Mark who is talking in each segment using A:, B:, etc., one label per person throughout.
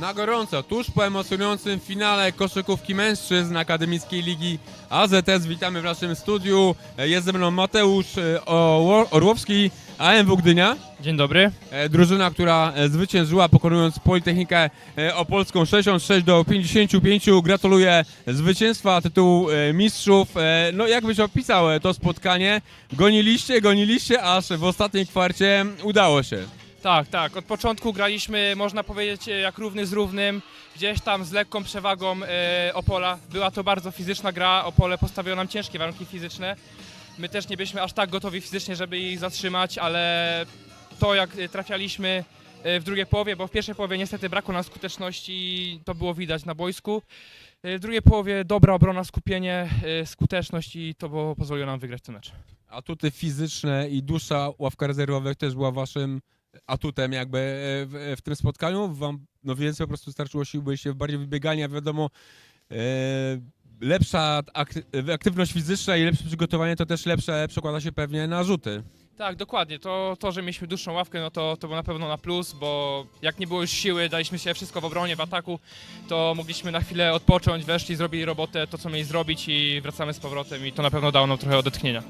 A: Na gorąco, tuż po emocjonującym finale koszykówki mężczyzn Akademickiej Ligi AZS witamy w naszym studiu. Jest ze mną Mateusz e, Orłowski, AMW Gdynia.
B: Dzień dobry.
A: E, Drużyna, która e, zwyciężyła pokonując Politechnikę Opolską 66 do 55. Gratuluję zwycięstwa tytułu mistrzów. No jak byś opisał to spotkanie? Goniliście, goniliście, aż w ostatniej kwarcie udało się.
B: Tak, tak. Od początku graliśmy, można powiedzieć, e, jak równy z równym. Gdzieś tam z lekką przewagą e, Opola. Była to bardzo fizyczna gra. Opole postawiło nam ciężkie warunki fizyczne. My też nie byliśmy aż tak gotowi fizycznie, żeby ich zatrzymać, ale to jak e, trafialiśmy e, w drugiej połowie, bo w pierwszej połowie niestety brakło nam skuteczności, to było widać na boisku. W drugiej połowie dobra obrona, skupienie, skuteczność i to pozwoliło nam wygrać ten mecz.
A: Atuty fizyczne i dusza ławka rezerwowych też była waszym atutem jakby e, w, w tym spotkaniu. Wam no więcej po prostu starczyło sił, byliście bardziej wybiegani, a wiadomo e, lepsza akty- aktywność fizyczna i lepsze przygotowanie to też lepsze przekłada się pewnie na rzuty.
B: Tak, dokładnie. To, to że mieliśmy dłuższą ławkę, no to, to było na pewno na plus, bo jak nie było już siły, daliśmy się wszystko w obronie, w ataku, to mogliśmy na chwilę odpocząć, weszli, zrobili robotę, to co mieli zrobić i wracamy z powrotem i to na pewno dało nam trochę odetchnienia.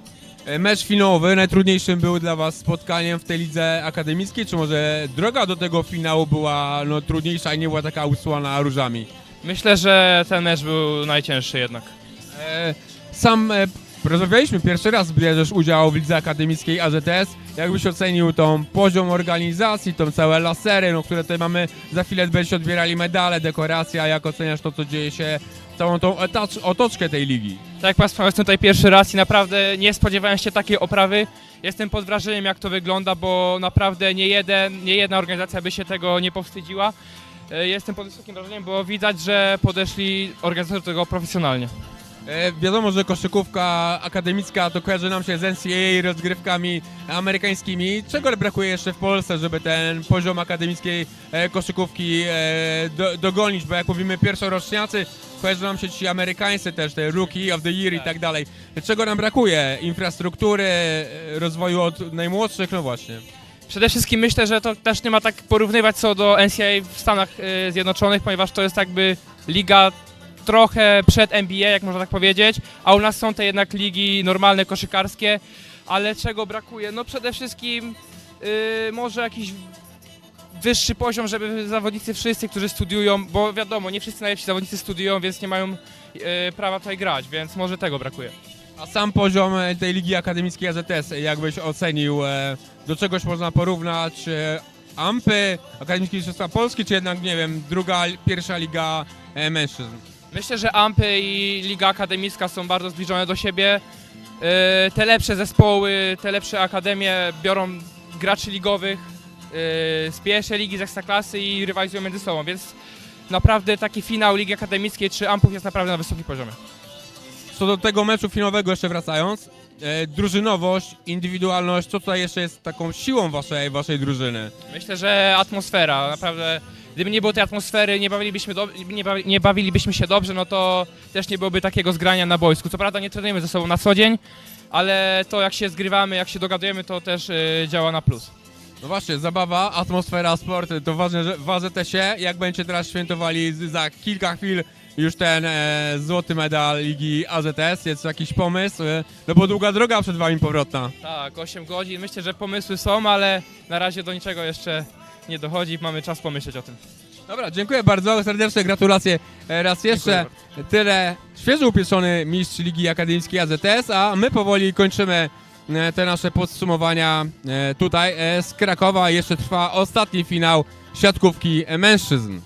A: E, Mecz finałowy najtrudniejszym był dla was spotkaniem w tej lidze akademickiej, czy może droga do tego finału była no, trudniejsza i nie była taka usłana różami?
B: Myślę, że ten mecz był najcięższy jednak.
A: E, Sam e, rozmawialiśmy pierwszy raz, bierzesz udział w lidze akademickiej AZS. Jakbyś ocenił tą poziom organizacji, tą całe lasery, no, które tutaj mamy, za chwilę będziecie odbierali medale, dekoracja, jak oceniasz to, co dzieje się, całą tą otoczkę tej ligi?
B: Tak jak Państwo jestem tutaj pierwszy raz i naprawdę nie spodziewałem się takiej oprawy. Jestem pod wrażeniem jak to wygląda, bo naprawdę nie, jeden, nie jedna organizacja by się tego nie powstydziła. E, Jestem pod wysokim wrażeniem, bo widać, że podeszli organizatorzy do tego profesjonalnie.
A: E, wiadomo, że koszykówka akademicka to kojarzy nam się z NCAA, rozgrywkami amerykańskimi. Czego brakuje jeszcze w Polsce, żeby ten poziom akademickiej e, koszykówki do, dogonić? Bo jak mówimy pierwszoroczniacy, kojarzą nam się ci amerykańscy też, te Rookie of the Year i
B: Tak.
A: dalej. Czego nam brakuje? Infrastruktury, e, rozwoju od najmłodszych? No właśnie.
B: Przede wszystkim myślę, że to też nie ma tak porównywać co do NCAA w Stanach y, Zjednoczonych, ponieważ to jest jakby liga trochę przed NBA, jak można tak powiedzieć, a u nas są te jednak ligi normalne, koszykarskie, ale czego brakuje? No przede wszystkim y, może jakiś wyższy poziom, żeby zawodnicy wszyscy, którzy studiują, bo wiadomo, nie wszyscy najlepsi zawodnicy studiują, więc nie mają y, prawa tutaj grać, więc może tego brakuje.
A: A sam poziom e, tej ligi akademickiej AZS, jakbyś ocenił, e, do czegoś można porównać e, Ampy, Akademickie Mistrzostwa Polski, czy jednak, nie wiem, druga, pierwsza liga e, mężczyzn?
B: Myślę, że Ampy i Liga Akademicka są bardzo zbliżone do siebie. Yy, Te lepsze zespoły, te lepsze akademie biorą graczy ligowych z pierwszej ligi, z ekstraklasy i rywalizują między sobą, więc naprawdę taki finał Ligi Akademickiej czy Ampów jest naprawdę na wysokim poziomie.
A: Co do tego meczu finałowego jeszcze wracając, e, drużynowość, indywidualność, co tutaj jeszcze jest taką siłą waszej, waszej drużyny?
B: Myślę, że atmosfera, naprawdę gdyby nie było tej atmosfery, nie bawilibyśmy, do, nie, bawi, nie bawilibyśmy się dobrze, no to też nie byłoby takiego zgrania na boisku. Co prawda nie trenujemy ze sobą na co dzień, ale to jak się zgrywamy, jak się dogadujemy, to też yy, działa na plus.
A: No właśnie, zabawa, atmosfera, sport, to ważne, że w AZS-ie, jak będziecie teraz świętowali z- za kilka chwil już ten e, złoty medal Ligi AZS, jest jakiś pomysł? E, no bo długa droga przed wami powrotna.
B: Tak, 8 godzin. Myślę, że pomysły są, ale na razie do niczego jeszcze nie dochodzi. Mamy czas pomyśleć o tym.
A: Dobra, dziękuję bardzo, serdeczne gratulacje e, raz jeszcze. Tyle świeżo upieczony mistrz Ligi Akademickiej AZS, a my powoli kończymy te nasze podsumowania e, tutaj e, z Krakowa. Jeszcze trwa ostatni finał siatkówki mężczyzn.